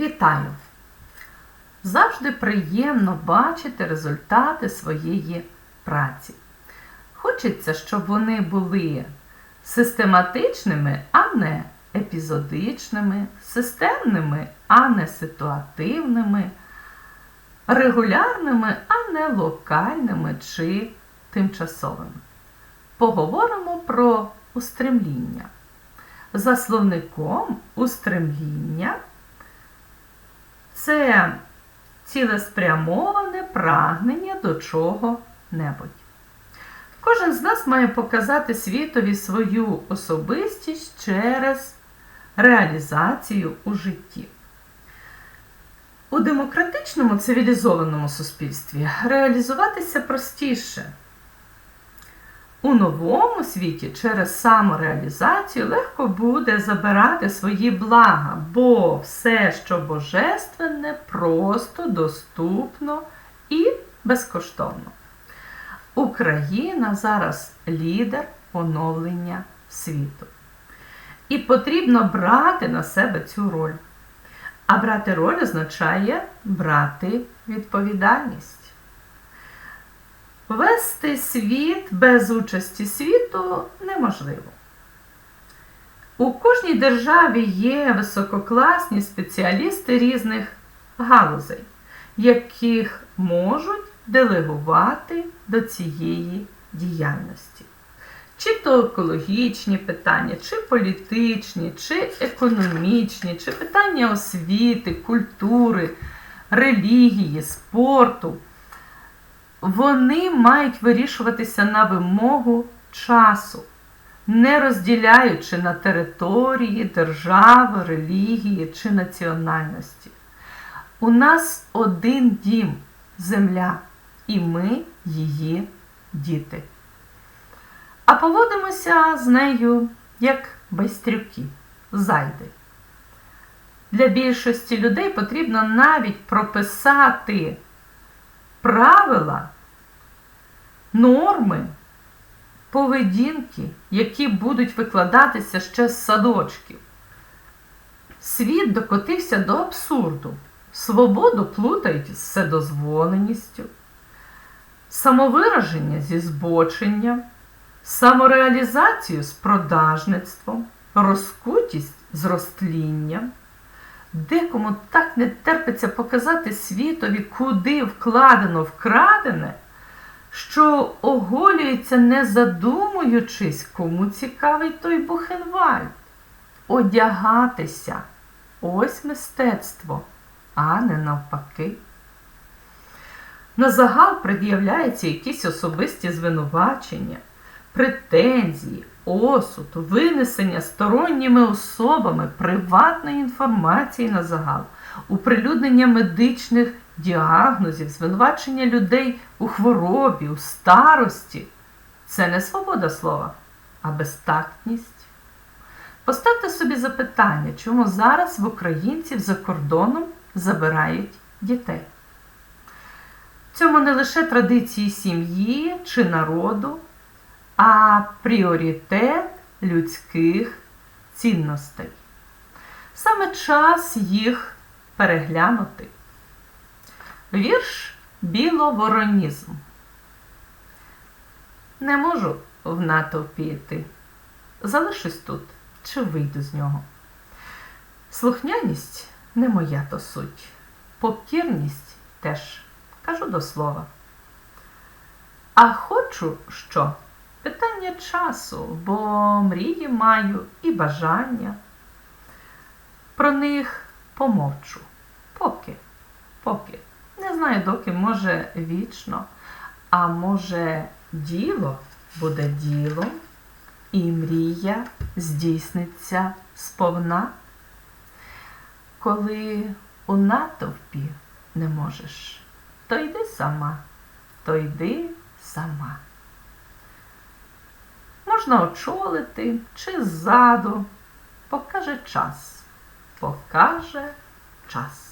Вітаю! Завжди приємно бачити результати своєї праці. Хочеться, щоб вони були систематичними, а не епізодичними, системними, а не ситуативними, регулярними, а не локальними чи тимчасовими. Поговоримо про устремління. За словником устремління це цілеспрямоване прагнення до чого-небудь. Кожен з нас має показати світові свою особистість через реалізацію у житті. У демократичному цивілізованому суспільстві реалізуватися простіше. У новому світі через самореалізацію легко буде забирати свої блага, бо все, що божественне, просто, доступно і безкоштовно. Україна зараз лідер оновлення світу. І потрібно брати на себе цю роль. А брати роль означає брати відповідальність. Вести світ без участі світу неможливо. У кожній державі є висококласні спеціалісти різних галузей, яких можуть делегувати до цієї діяльності. Чи то екологічні питання, чи політичні, чи економічні, чи питання освіти, культури, релігії, спорту вони мають вирішуватися на вимогу часу, не розділяючи на території, держави, релігії чи національності. У нас один дім земля, і ми її діти. А поводимося з нею як байстрюки, зайди. Для більшості людей потрібно навіть прописати правила норми поведінки, які будуть викладатися ще з садочків. Світ докотився до абсурду. Свободу плутають з вседозволеністю, самовираження зі збоченням, самореалізацію з продажництвом, розкутість з розтлінням. Декому так не терпиться показати світові, куди вкладено вкрадене що оголюється, не задумуючись, кому цікавий той Бухенвальд. Одягатися ось мистецтво, а не навпаки. На загал пред'являються якісь особисті звинувачення, претензії, осуд, винесення сторонніми особами приватної інформації на загал, оприлюднення медичних діагнозів, звинувачення людей у хворобі, у старості це не свобода слова, а безтактність. Поставте собі запитання, чому зараз в українців за кордоном забирають дітей. В цьому не лише традиції сім'ї чи народу, а пріоритет людських цінностей. Саме час їх переглянути. Вірш біловоронізм. Не можу в натовпі йти. Залишусь тут чи вийду з нього. Слухняність не моя то суть. Покірність теж кажу до слова. А хочу що? Питання часу, бо мрії маю і бажання. Про них помовчу. Поки, поки. Знаю, доки, може, вічно, а може, діло буде ділом, і мрія здійсниться сповна. Коли у натовпі не можеш, то йди сама, то йди сама. Можна очолити чи ззаду, покаже час, покаже час.